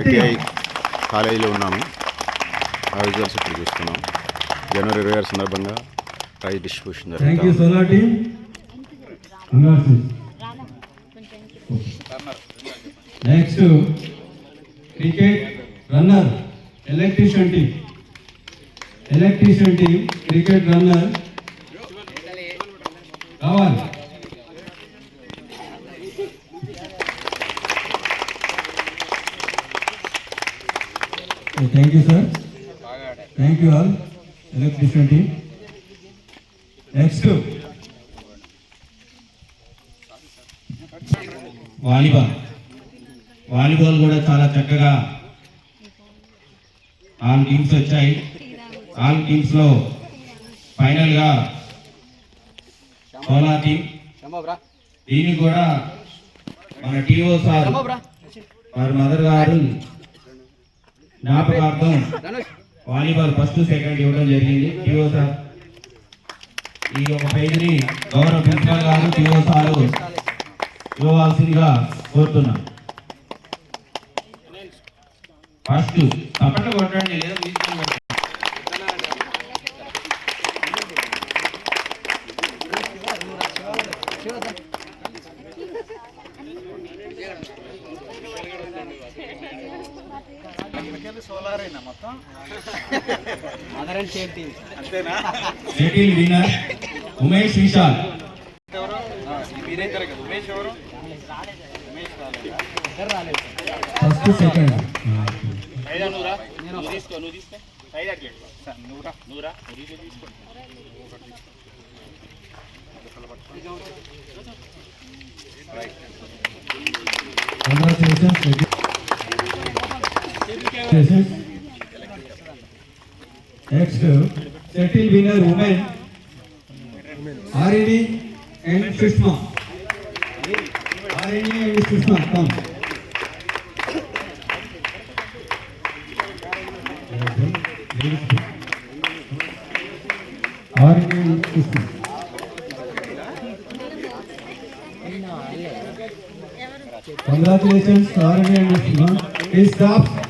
ITI కాలేజీలో ఉన్నాము. ఆ రిజల్ట్స్ ఇప్పుడు చూస్తున్నాం. జనవరి ఇరవై ఆరు సందర్భంగా ప్రైజ్ డిస్ట్రిబ్యూషన్ జరుగుతుంది next cricket runner electrician team electrician team cricket runner కావాలి thank you sir thank you all electrician team next volleyball volleyball కూడా చాలా చక్కగా ఆల్ టీమ్స్ వచ్చాయి. ఆల్ టీమ్స్లో ఫైనల్గా సోలా టీం దీనికి కూడా మన టీఓ సార్ వారి మదర్ గారు జ్ఞాపకార్థం వాలీబాల్ ఫస్ట్ సెకండ్ ఇవ్వడం జరిగింది. టీఓ సార్ ఈ ఒక ప్రైజ్ని గౌరవ ప్రిన్సిపల్ గారు టీఓ సారు ఇవ్వవలసిందిగా కోరుతున్నాం. ఫస్ట్ తప్పట కొట్టండి లేదా తీసుకొని కొట్టండి. Shuttle winner Umesh Vishal. First second next shuttle winner women ఆర్ఎడి and Sushma ఆర్ఎడి and Sushma come ఆర్ఎడి and dresses. Next, settle winner women, Arini and Sushma. Arini and Sushma, come. Arini and Sushma. Congratulations, Arini and Sushma. Please stop.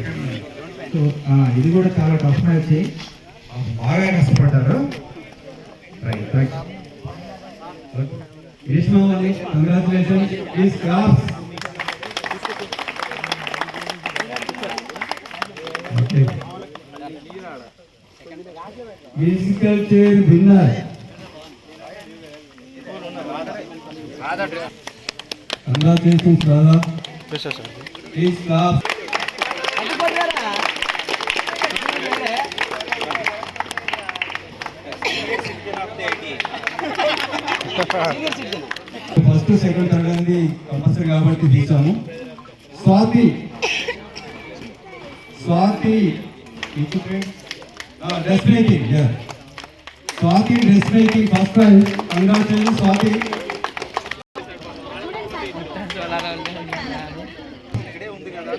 ఇది కూడా చాలా tough match బాగా కష్టపడ్డారు. Right congratulation is musical chair winner congratulations Radha is first second third అనేది compulsory కాబట్టి తీసాము. Swathi Swathi dress making Swathi dress making first prize. Congratulation Swathi.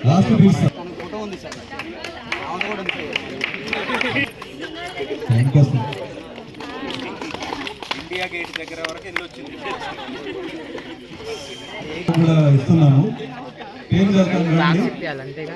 Last piece. Photo ఉంది sir. Thank you India Gate దగ్గర వరకు వెళ్ళి వచ్చింది ఇస్తున్నాము అంతేగా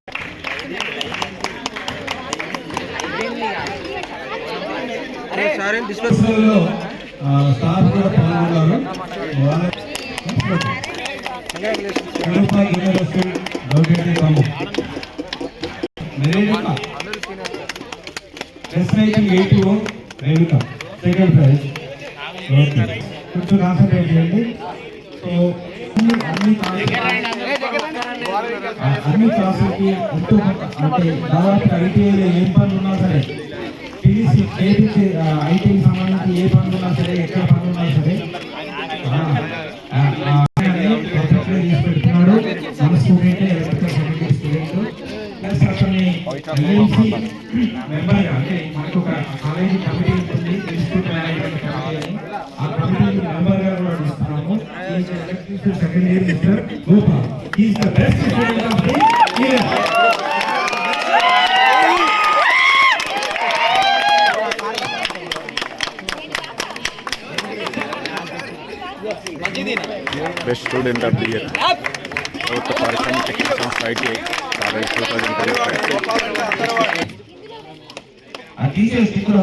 స్టాఫ్ కూడా పాల్గొన్నారు. Renuka S nineteen eighty one Renuka second prize okay కొంచెం కాన్సన్ట్రేట్ చేయండి సో అన్ని అన్ని క్లాసులకి ఎంతో అంటే దాదాపు ఐటీఐలో ఏం పనులు ఉన్నా సరే టీసీ ఏదైతే ఐటీకి సంబంధించి ఏ పనులు ఉన్నా సరే ఎక్కడ పనులు ఉన్నా సరే మన స్టూడెంట్ ఎలక్ట్రికల్ స్టూడెంట్. ప్లస్ అతన్ని మెంబర్గా అంటే మనకు ఒక కాలేజీ కమిటీ ఉంటుంది ఇన్స్టిట్యూట్ మేనేజ్మెంట్ కమిటీ ఆ కమిటీ మెంబర్గా కూడా ఇస్తున్నాము second year mister Gopal is the best student of the year best student of the year ప్రభుత్వ పారిశ్రామిక శిక్షణ సంస్థ ITI college two thousand twenty five teacher sticker